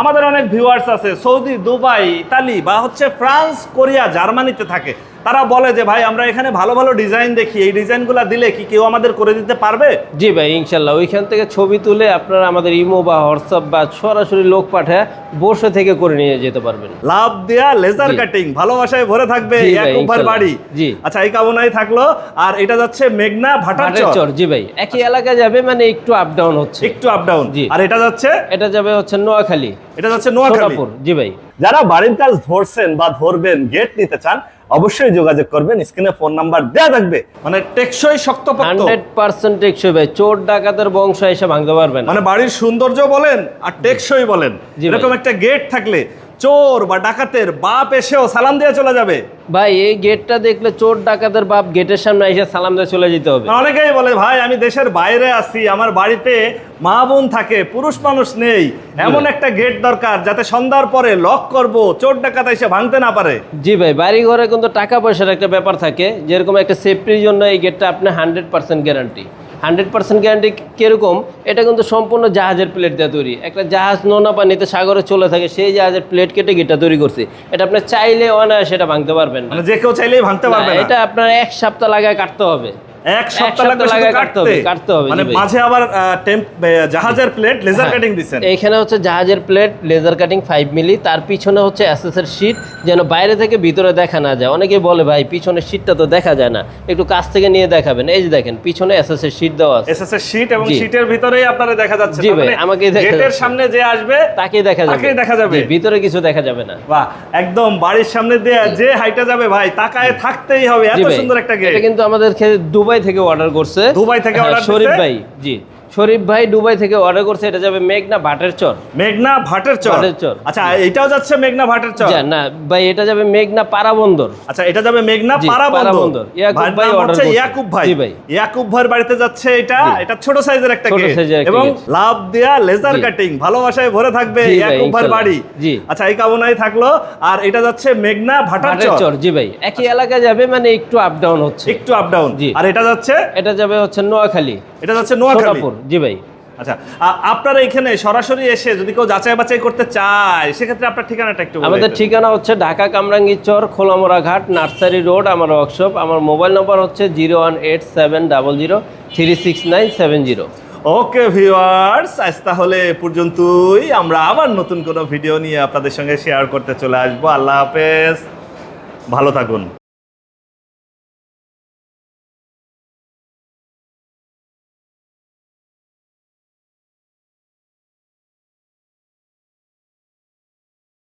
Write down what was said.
আমাদের অনেক ভিউয়ার্স আছে সৌদি দুবাই ইতালি বা হচ্ছে ফ্রান্স কোরিয়া জার্মানিতে থাকে। তারা বলে যে ভাই আমরা এখানে ভালো ভালো ডিজাইন দেখি। এই ডিজাইনগুলো দিলে কি কেউ আমাদের করে দিতে পারবে? জি ভাই ইনশাল্লাহ। ওইখান থেকে ছবি তুলে আপনারা আমাদের ইমো বা হোয়াটসঅ্যাপ বা সরাসরি লোক পাঠায় বসে থেকে করে নিয়ে যেতে পারবেন। লাভ দেয়া লেজার কাটিং ভালোবাসায় ভরে থাকবে জি ভাই, এক উপর ইনশাল্লাহ। বাড়ি। জি। আচ্ছা এই কামনাই থাকল। আর এটা যাচ্ছে মেঘনা ভাটার ভাটের চর। চর জি ভাই। একই এলাকায় যাবে মানে একটু আপ ডাউন হচ্ছে। একটু আপ ডাউন জি। আর এটা যাচ্ছে? এটা যাবে হচ্ছে নোয়াখালী। এটা যাচ্ছে নোয়াখালী। সোনাপুর জি ভাই। যারা বাড়ির কাজ ধরছেন বা ধরবেন গেট নিতে চান অবশ্যই যোগাযোগ করবেন। স্ক্রিনে ফোন নাম্বার দেয়া থাকবে। মানে টেকসই শক্ত হান্ড্রেড পার্সেন্ট টেকসই ভাই চোর ডাকাতের বংশ এসে ভাঙতে পারবেন মানে বাড়ির সৌন্দর্য বলেন আর টেকসই বলেন। যেরকম এরকম একটা গেট থাকলে চোর বা ডাকাতের বাপ এসেও সালাম দিয়ে চলে যাবে। ভাই এই গেটটা দেখলে চোর ডাকাতের বাপ গেটের সামনে এসে সালাম দিয়ে চলে যেতে হবে। অনেকেই বলে ভাই আমি দেশের বাইরে আছি আমার বাড়িতে মা বোন থাকে পুরুষ মানুষ নেই এমন একটা গেট দরকার যাতে সন্ধ্যার পরে লক করব চোর ডাকাত এসে ভাঙতে না পারে। জি ভাই বাড়ি ঘরে কিন্তু টাকা পয়সার একটা ব্যাপার থাকে যেরকম একটা সেফটির জন্য এই গেটটা আপনি hundred percent guarantee hundred percent guarantee কীরকম এটা কিন্তু সম্পূর্ণ জাহাজের প্লেট দিয়ে তৈরি। একটা জাহাজ নোনা পানিতে সাগরে চলে থাকে সেই জাহাজের প্লেট কেটে গিটা তৈরি করছে। এটা আপনি চাইলে অনায়াসে সেটা ভাঙতে পারবেন না। মানে যে কেউ চাইলে ভাঙতে পারবে না, না। এটা আপনার এক সপ্তাহ লাগায় কাটতে হবে। এক সপ্তাহ লাগবে কাটতে। হবে, কাটতে হবে, মানে মাঝে আবার টেম্প জাহাজের প্লেট লেজার কাটিং দিচ্ছেন। এইখানে হচ্ছে জাহাজের plate laser cutting five milli তার পিছনে হচ্ছে শীট যেন বাইরে থেকে ভিতরে দেখা না যায়। অনেকে বলে ভাই পিছনের শীটটা তো দেখা যায় না। একটু কাছ থেকে নিয়ে দেখাবেন। এই যে দেখেন পিছনে শীট দেওয়া আছে। শীট এবং। শীটের ভিতরেই আপনারা দেখা যাচ্ছে। জি ভাই, মানে আমাকেই দেখা গেটের সামনে যে আসবে তাকেই দেখা যাবে। তাকেই দেখা যাবে। ভিতরে কিছু দেখা যাবে না। বাহ একদম বাড়ির সামনে দিয়ে যে হাইটা যাবে ভাই তাকায় থাকতেই হবে। এত সুন্দর একটা গেট এটা কিন্তু আমাদের খে- দুবাই থেকে অর্ডার করছে। দুবাই থেকে অর্ডার শরীফ ভাই জি। শরীফ ভাই দুবাই থেকে অর্ডার করছে এটা যাবে মেঘনা ভাটের চর। মেঘনা ভাটের চর? ভাটের চর। আচ্ছা এটাও যাচ্ছে মেঘনা ভাটের চর? না ভাই এটা যাবে মেঘনা পাড়া বন্দর আচ্ছা এটা যাবে মেঘনা জি, পাড়া পাড়া বন্দর বন্দর। ইয়াকুব ভাই হচ্ছে করছে। ইয়াকুব ভাই। জি ভাই। ইয়াকুব ভাইয়ের বাড়িতে যাচ্ছে এটা। এটা ছোট সাইজের একটা ছোট সাইজের এবং। লাভ দেয়া লেজার কাটিং ভালোবাসায় ভরে থাকবে ভাই, ইয়াকুব ভাইয়ের বাড়ি। জি। আচ্ছা এই কামনাই থাকল। আর এটা যাচ্ছে মেঘনা ভাটার চর। জি ভাই। একই এলাকায় যাবে মানে একটু আপ ডাউন হচ্ছে। একটু আপ ডাউন জি। আর এটা যাচ্ছে? এটা যাবে হচ্ছে নোয়াখালী। এটা যাচ্ছে নোয়াখালী। জি ভাই। আচ্ছা আপনারা এখানে সরাসরি এসে যদি কেউ যাচাই বাছাই করতে চায় সেক্ষেত্রে আপনার ঠিকানাটা একটু আমাদের ঠিকানা হচ্ছে ঢাকা কামরাঙ্গীর চর খোলামোড়া ঘাট নার্সারি রোড আমার ওয়ার্কশপ আমার মোবাইল নম্বর হচ্ছে zero one eight seven double zero three six nine seven zero. Okay viewers আজ তাহলে পর্যন্তই। আমরা আবার নতুন কোনো ভিডিও নিয়ে আপনাদের সঙ্গে শেয়ার করতে চলে আসব। আল্লাহ হাফেজ। ভালো থাকুন।